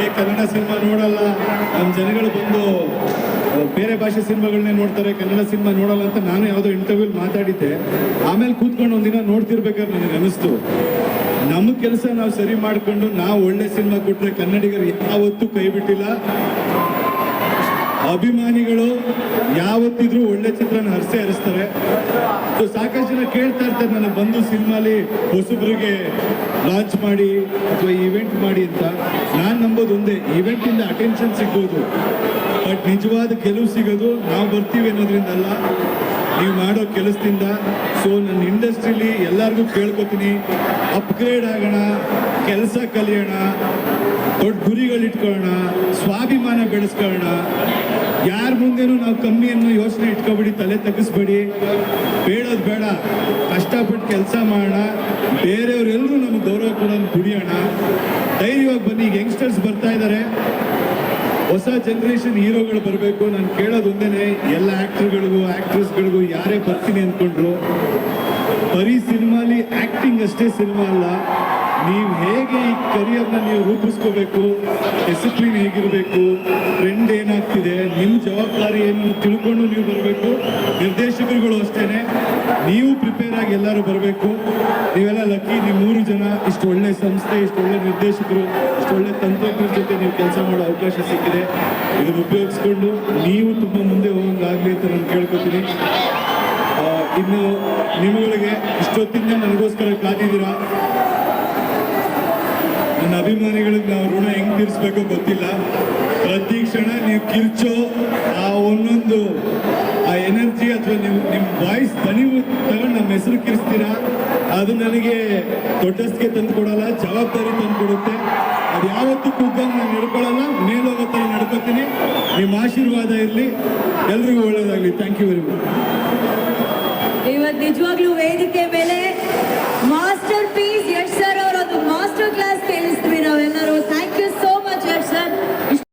ಏ ಕನ್ನಡ ಸಿನಿಮಾ ನೋಡಲ್ಲ. ನಮ್ಮ ಜನಗಳು ಬಂದು ಬೇರೆ ಭಾಷೆ ಸಿನಿಮಾಗಳನ್ನೇ ನೋಡ್ತಾರೆ, ಕನ್ನಡ ಸಿನಿಮಾ ನೋಡಲ್ಲ ಅಂತ ನಾನು ಯಾವುದೋ ಇಂಟರ್ವ್ಯೂಲ್ ಮಾತಾಡಿದ್ದೆ. ಆಮೇಲೆ ಕೂತ್ಕೊಂಡು ಒಂದಿನ ನೋಡ್ತಿರ್ಬೇಕಾದ್ರೆ ನನಗೆ ಅನಿಸ್ತು ನಮ್ಮ ಕೆಲಸ ನಾವು ಸರಿ ಮಾಡ್ಕೊಂಡು, ನಾವು ಒಳ್ಳೆ ಸಿನಿಮಾ ಕೊಟ್ಟರೆ ಕನ್ನಡಿಗರು ಯಾವತ್ತೂ ಕೈ ಬಿಟ್ಟಿಲ್ಲ. ಅಭಿಮಾನಿಗಳು ಯಾವತ್ತಿದ್ರೂ ಒಳ್ಳೆ ಚಿತ್ರನ ಹರಿಸೇ ಹರಿಸ್ತಾರೆ. ಸೊ ಸಾಕಷ್ಟು ಜನ ಕೇಳ್ತಾ ಇರ್ತಾರೆ, ನನಗೆ ಬಂದು ಸಿನಿಮಾಲಿ ಹೊಸಬ್ರಿಗೆ ಲಾಂಚ್ ಮಾಡಿ ಅಥವಾ ಇವೆಂಟ್ ಮಾಡಿ ಅಂತ. ನಾನು ನಂಬೋದು ಒಂದೇ ಇವೆಂಟಿಂದ ಅಟೆನ್ಷನ್ ಸಿಗ್ಬೋದು. ಬಟ್ ನಿಜವಾದ ಕೆಲವು ಸಿಗೋದು ನಾವು ಬರ್ತೀವಿ ಅನ್ನೋದ್ರಿಂದ ಅಲ್ಲ ನೀವು ಮಾಡೋ ಕೆಲಸದಿಂದ. ಸೊ ನನ್ನ ಇಂಡಸ್ಟ್ರಿಲಿ ಎಲ್ಲರಿಗೂ ಕೇಳ್ಕೊತೀನಿ. ಅಪ್ಗ್ರೇಡ್ ಆಗೋಣ, ಕೆಲಸ ಕಲಿಯೋಣ, ದೊಡ್ಡ ಗುರಿಗಳು ಇಟ್ಕೊಳ್ಳೋಣ, ಸ್ವಾಭಿಮಾನ ಬೆಳೆಸ್ಕೊಳ್ಳೋಣ. ಯಾರ ಮುಂದೆನೂ ನಾವು ಕಮ್ಮಿಯನ್ನು ಯೋಚನೆ ಇಟ್ಕೊಬೇಡಿ, ತಲೆ ತಗ್ಗಿಸ್ಬೇಡಿ. ಬೇಡೋದು ಬೇಡ. ಕಷ್ಟಪಟ್ಟು ಕೆಲಸ ಮಾಡೋಣ. ಬೇರೆಯವರೆಲ್ಲರೂ ನಮ್ಗೆ ಗೌರವ ಕೊಡೋದು ಜನರೇಷನ್ ಹೀರೋಗಳು ಬರಬೇಕು ನಾನು ಕೇಳೋದು ಒಂದೇನೆ ಎಲ್ಲ ಆಕ್ಟರ್ಗಳಿಗೂ ಆಕ್ಟ್ರೆಸ್ಗಳಿಗೂ ಯಾರೇ ಬರ್ತೀನಿ ಅಂದ್ಕೊಂಡ್ರು, ಬರೀ ಸಿನಿಮಾಲಿ ಆ್ಯಕ್ಟಿಂಗ್ ಅಷ್ಟೇ ಸಿನಿಮಾ ಅಲ್ಲ, ನೀವು ಹೇಗೆ ಈ ಕರಿಯರ್ನ ನೀವು ರೂಪಿಸ್ಕೋಬೇಕು ಡಿಸಿಪ್ಲಿನ್ ಹೇಗಿರಬೇಕು ಟ್ರೆಂಡ್ ಏನಾಗ್ತಿದೆ ನಿಮ್ಮ ಜವಾಬ್ದಾರಿ ಏನು ತಿಳ್ಕೊಂಡು ನೀವು ಬರಬೇಕು, ನಿರ್ದೇಶಕರುಗಳು ಅಷ್ಟೇ ನೀವು ಎಲ್ಲರೂ ಬರಬೇಕು. ನೀವೆಲ್ಲ ಲಕ್ಕಿ, ನೀವು ಮೂರು ಜನ, ಇಷ್ಟು ಒಳ್ಳೆ ಸಂಸ್ಥೆ, ಇಷ್ಟು ಒಳ್ಳೆ ನಿರ್ದೇಶಕರು, ಇಷ್ಟು ಒಳ್ಳೆ ತಂತ್ರಜ್ಞರ ಜೊತೆ ನೀವು ಕೆಲಸ ಮಾಡೋ ಅವಕಾಶ ಸಿಕ್ಕಿದೆ. ಇದನ್ನು ಉಪಯೋಗಿಸ್ಕೊಂಡು ನೀವು ತುಂಬ ಮುಂದೆ ಹೋಗಂಗಾಗಲಿ ಅಂತ ನಾನು ಕೇಳ್ಕೊತೀನಿ. ಇನ್ನು ನಿಮ್ಮಗಳಿಗೆ ಇಷ್ಟೊತ್ತಿಂದ ನನಗೋಸ್ಕರ ಕಾದಿದ್ದೀರಾ? ನನ್ನ ಅಭಿಮಾನಿಗಳಿಗೆ ನಾವು ಋಣ ಹೆಂಗೆ ತೀರಿಸ್ಬೇಕೋ ಗೊತ್ತಿಲ್ಲ. ಪ್ರತಿ ಕ್ಷಣ ನೀವು ಕಿರ್ಚೋ ಎನರ್ಜಿ ಅಥವಾ ನಿಮ್ಮ ನಿಮ್ಮ ವಾಯ್ಸ್ ಧ್ವನಿ ತಗೊಂಡು ನಮ್ಮ ಹೆಸರು ಕಿರಿಸ್ತೀರಾ? ಅದು ನನಗೆ ದೊಡ್ಡಸ್ಗೆ ತಂದು ಕೊಡಲ್ಲ, ಜವಾಬ್ದಾರಿ ತಂದು ಕೊಡುತ್ತೆ. ಅದು ಯಾವತ್ತೂ ಕೂಗಂಗೆ ನಾನು ನಡ್ಕೊಳ್ಳಲ್ಲ ಮೇಲೋಗತ್ತಲ್ಲಿ ಥರ ನಡ್ಕೋತೀನಿ. ನಿಮ್ಮ ಆಶೀರ್ವಾದ ಇರಲಿ. ಎಲ್ರಿಗೂ ಒಳ್ಳೇದಾಗಲಿ. ಥ್ಯಾಂಕ್ ಯು ವೆರಿ ಮಚ್ ಇವತ್ತು ನಿಜವಾಗ್ಲೂ ವೇದಿಕೆ ಮೇಲೆ ಮಾಸ್ಟರ್ ಪೀಸ್